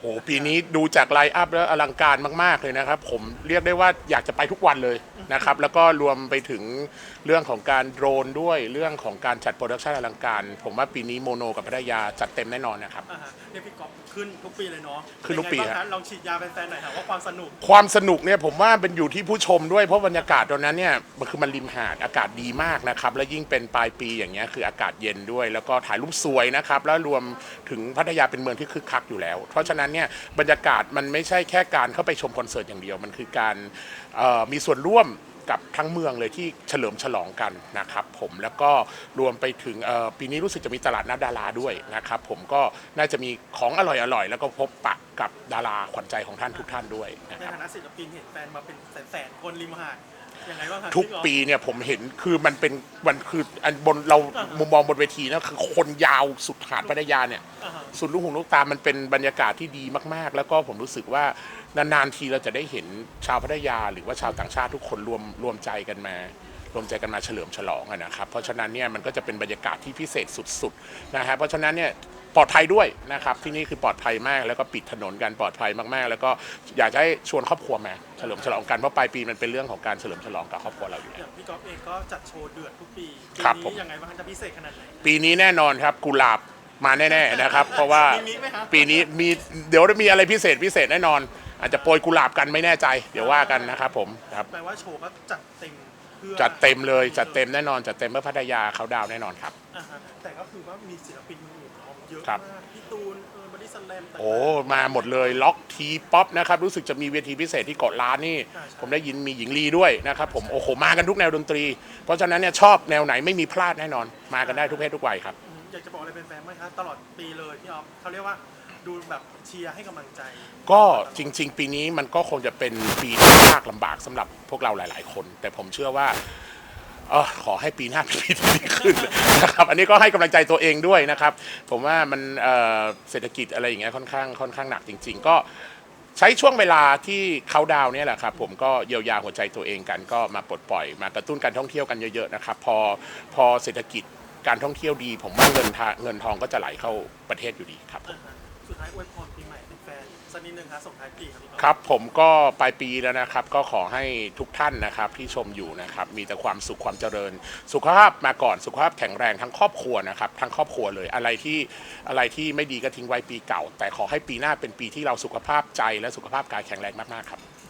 โหปีนี้ดูจากไลน์อัพแล้วอลังการมาก ๆ เลยนะครับ ผมเรียกได้ว่าอยากจะไปทุกวันเลยนะครับ แล้วก็รวมไปถึงเรื่องของการโดรนด้วยเรื่องของการจัดโปรดักชันอลังการ ผมว่าปีนี้โมโนกับพัทยาจัดเต็มแน่นอนนะครับ อ่าฮะเนี่ยพี่ก๊อฟขึ้นทุกปีเลยเนาะขึ้นทุกปีเป็ไงบ้างฮะคะลองฉีดยาแฟนๆหน่อยค่ะว่าความสนุก ความสนุกเนี่ยผมว่าเป็นอยู่ที่ผู้ชมด้วยเพราะบรรยากาศตอนนั้นเนี่ยมันคือมันริมหาดอากาศดีมากนะครับและยิ่งเป็นปลายปีอย่างเงี้ยคืออากาศเย็นด้วย แล้วก็ถ่ายรูปสวยนะครับแล้วรวมถึงพัทยาเป็นเมืองที่คึกคักอยู่แล้ว เพราะฉะนั้นเนี่ยบรรยากาศมันไม่ใช่แค่การเข้าไปชมคอนเสิร์ตอย่างเดียว มันคือการมีส่วนร่วมกับทั้งเมืองเลยที่เฉลิมฉลองกันนะครับผมแล้วก็รวมไปถึงปีนี้รู้สึกจะมีตลาดนัดดาราด้วยนะครับผมก็น่าจะมีของอร่อยๆ แล้วก็พบปะกับดาราขวัญใจของท่านทุกท่านด้วยนะในครับฐานะศิลปินเห็นแฟนมาเป็นแสนๆคนริมหาด ยังไงบ้างคะทุกพี่อฟปีเนี่ยผมเห็นคือมันเป็นมันคืออันบนเรามุมมองบนเวทีนะคือคนยาวสุดหาดพัทยาเนี่ยอ่าฮะสุดลูกหูลูกตามันเป็นบรรยากาศที่ดีมากๆ แล้วก็ผมรู้สึกว่านานๆทีเราจะได้เห็นชาวพัทยา หรือว่าชาวต่างชาติทุกคนรวมรวมใจกันมา รวมใจกันมาเฉลิมฉลองอะนะครับ เพราะฉะนั้นเนี่ยมันก็จะเป็นบรรยากาศที่พิเศษสุดๆนะฮะเพราะฉะนั้นเนี่ยปลอดภัยด้วยนะครับ ที่นี่คือปลอดภัยมากแล้วก็ปิดถนนกันปลอดภัยมากๆ แล้วก็อยากจะให้ชวนครอบครัวมาเฉลิมฉลองกันเพราะปลายปีมันเป็นเรื่องของการเฉลิมฉลองกับครอบครัวเราอยู่อแล้วย่างพี่ก๊อฟเองก็จัดโชว์เดือดทุกปีปีครับผม นี้ยังไงบ้างคะจะพิเศษขนาดไหน ปีนี้แน่นอนครับกุหลาบมาแน่ๆนะครับ เพราะว่ามีไหมครับปีนี้มีเดี๋ยวจะมีอะไรพิเศษพิเศษแน่นอน อาจจะโปรยกุหลาบกันไม่แน่ใจ เดี๋ยวว่ากันนะครับผมครับ แปลว่าโชว์ก็จัดเต็มเพื่อจัดเต็มเลยจัดเต็มแน่นอนจัดเต็มเพื่อพัทยาเขาดาวน์แน่นอนครับ อ่าฮะแต่ก็คือว่ามีศิลปินอื่นๆเนาะเยอะครับ มากพี่ตูนเออบอดี้สแลมต่างๆ โอ้มาหมดเลยล็อกทีป๊อปนะครับรู้สึกจะมีเวทีพิเศษที่เกาะล้านนี่ ใช่ใช่ ผมได้ยินมีหญิงลีด้วยนะครับผมโอ้โหมากันทุกแนวดนตรี เพราะฉะนั้นเนี่ยชอบแนวไหนไม่มีพลาดแน่นอน มากันได้ทุกเพศทุกวัยครับอืมอยากจะบอกอะไรเป็นแฟนๆไหมคะตลอดปีเลยพี่ออฟเขาเรียกว่า ดูแบบเชียร์ให้กำลังใจ ก็จริง ๆ ปีนี้มันก็คงจะเป็นปีที่ยากลำบากสำหรับพวกเราหลาย ๆ คน แต่ผมเชื่อว่าเออขอให้ปีหน้าเป็นปีที่ดีขึ้นนะครับ อันนี้ก็ให้กำลังใจตัวเองด้วยนะครับ ผมว่ามันเอ่อเศรษฐกิจอะไรอย่างเงี้ยค่อนข้างค่อนข้างหนักจริง ๆ ก็ใช้ช่วงเวลาที่เขาดาวน์เนี่ยแหละครับ ผมก็เยียวยาหัวใจตัวเองกันก็มาปลดปล่อย มากระตุ้นการท่องเที่ยวกันเยอะๆนะครับ พอพอเศรษฐกิจการท่องเที่ยวดี ผมว่าเงินทาเงินทองก็จะไหลเข้าประเทศอยู่ดีครับผม สุดท้ายอวยพรปีใหม่เป็นแฟนสักนิดนึงครับส่งท้ายปีครับพี่ออฟครับผมก็ปลายปีแล้วนะครับ ก็ขอให้ทุกท่านนะครับที่ชมอยู่นะครับ มีแต่ความสุขความเจริญ สุขภาพมาก่อนสุขภาพแข็งแรงทั้งครอบครัวนะครับทั้งครอบครัวเลยอะไรที่อะไรที่ไม่ดีก็ทิ้งไว้ปีเก่า แต่ขอให้ปีหน้าเป็นปีที่เราสุขภาพใจและสุขภาพกายแข็งแรงมากๆครับ